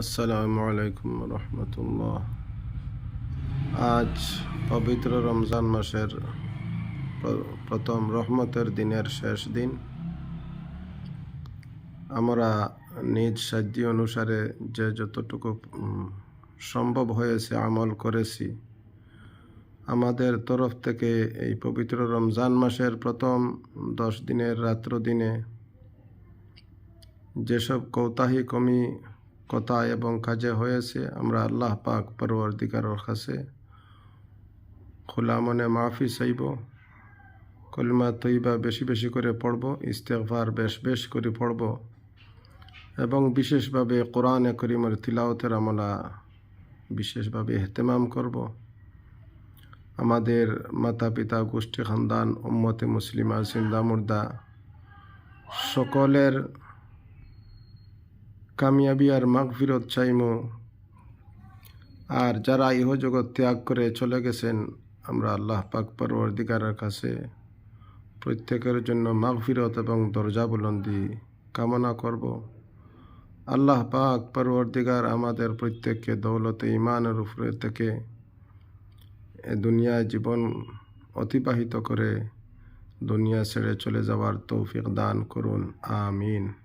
আসসালামু আলাইকুম রহমতুল্লাহ। আজ পবিত্র রমজান মাসের প্রথম রহমতের দিনের শেষ দিন। আমরা নিজ সাধ্য অনুসারে যে যতটুকু সম্ভব হয়েছে আমল করেছি, আমাদের তরফ থেকে এই পবিত্র রমজান মাসের প্রথম দশ দিনের রাত্র দিনে যেসব কৌতাহি কমি কথা এবং কাজে হয়েছে। আমরা আল্লাহ পাক পরবর্তীকারর কাছে খোলা মনে মাফি চাইব। কলিমা তৈবা বেশি বেশি করে পড়ব, ইস্তেগফার বেশ বেশ করে পড়ব এবং বিশেষভাবে কোরআনে করিমের তিলাওতের আমলা বিশেষভাবে এহতেমাম করব। আমাদের মাতা পিতা গোষ্ঠী, খানদান, উম্মতে মুসলিমা জিন্দা মুর্দা সকলের কামিয়াবি আর মাগফিরত চাইমু। আর যারা ইহজগৎ ত্যাগ করে চলে গেছেন, আমরা আল্লাহ পাক পরবর্তীকারের কাছে প্রত্যেকের জন্য মাগফিরত এবং দরজা বুলন্দি কামনা করব। আল্লাহ পাক পরবর্তীকার আমাদের প্রত্যেককে দৌলতে ইমানের উপরে থেকে দুনিয়ায় জীবন অতিবাহিত করে দুনিয়া ছেড়ে চলে যাওয়ার তৌফিক দান করুন। আমিন।